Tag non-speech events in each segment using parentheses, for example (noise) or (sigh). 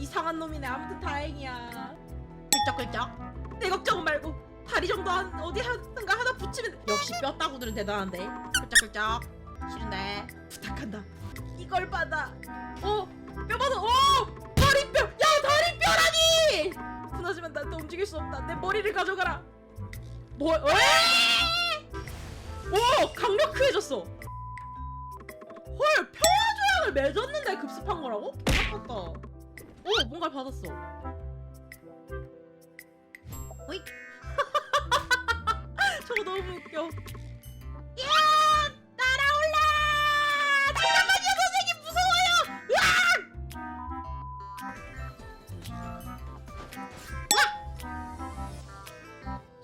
이상한 놈이네 아무튼 다행이야 끌쩍끌쩍 내 걱정 말고 다리 정도 한 어디 하든가 하나 붙이면 돼. 역시 뼈다구들은 대단한데 끌쩍끌쩍 싫은데 부탁한다 이걸 받아 어? 뼈 받아 어! 다리뼈! 야 다리뼈라니! 분하지만 난 또 움직일 수 없다 내 머리를 가져가라 뭐? 에? 오! 강력해졌어 헐 평화조약을 맺었는데 급습한 거라고? 개아깝다. 오 뭔가를 받았어. 오이. (laughs) 저거 너무 웃겨. 야 날아올라! 잠깐만요 선생님 무서워요! 으악!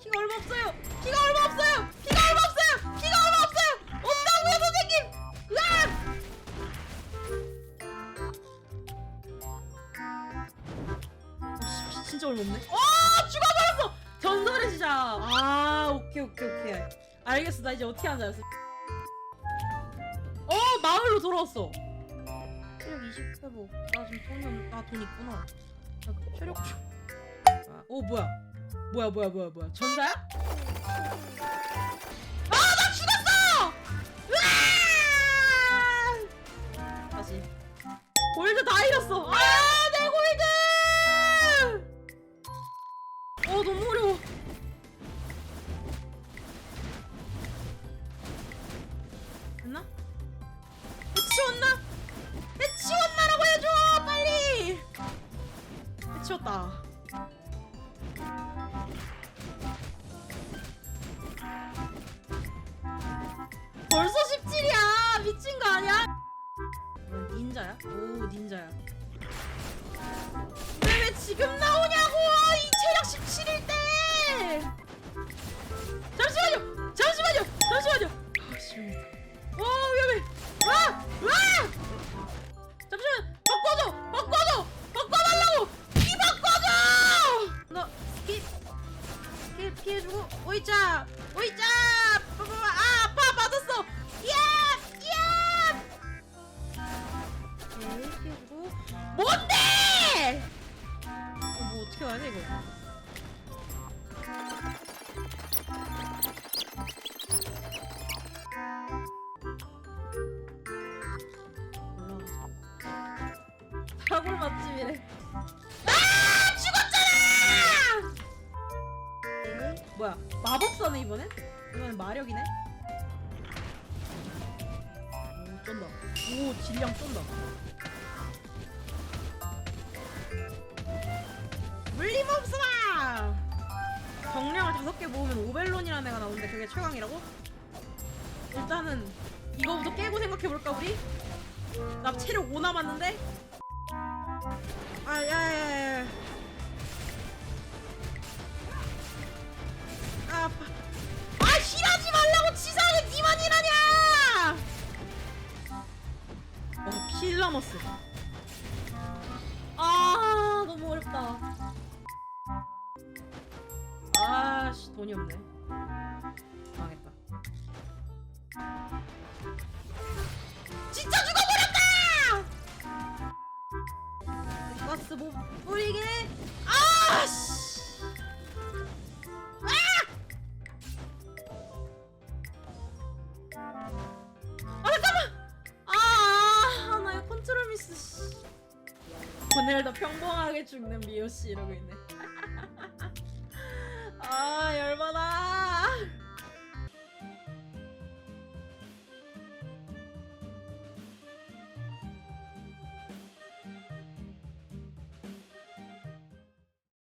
피가 얼마 없어요. 피가 얼마 진짜 없네. 어 죽어버렸어! 전설의 시작! 아 오케이 오케이 오케이. 알겠어. 나 이제 어떻게 하는지 알았어. 어 마을로 돌아왔어. 체력 20 회복. 나 지금 돈이 없... 나돈 있구나. 나 체력 좀 아, 오 뭐야? 뭐야 뭐야 뭐야 뭐야? 전사야? 어 너무 어려워 됐나? 해치웠나? 해치웠나라고 해줘 빨리 해치웠다 벌써 17이야 미친 거 아니야? 넌 닌자야? 오 닌자야 왜, 왜 지금 나오냐고! 이 체력 17일 때 어떻게 하냐 이거? 다골 맛집이래. 아 죽었잖아! 얘는 뭐야? 마법사네 이번엔? 이번엔 마력이네? 오 쩐다. 오 질량 쩐다 다섯 개 모으면 오벨론이라는 애가 나오는데 그게 최강이라고? 일단은 이거부터 깨고 생각해볼까 우리? 나 체력 5 남았는데? 아 야야야야 아 아파 아 힐하지 말라고 치사하게 니만 힐하냐 와필 남았어 아 너무 어렵다 아씨 돈이 없네. 망했다. 진짜 죽어버렸다! 가스 못 뿌리게. 아씨! 아! 잠깐만! 아, 미스 씨. 오늘도 평범하게 죽는 미호 씨 이러고 있네. (laughs) 啊有人摸它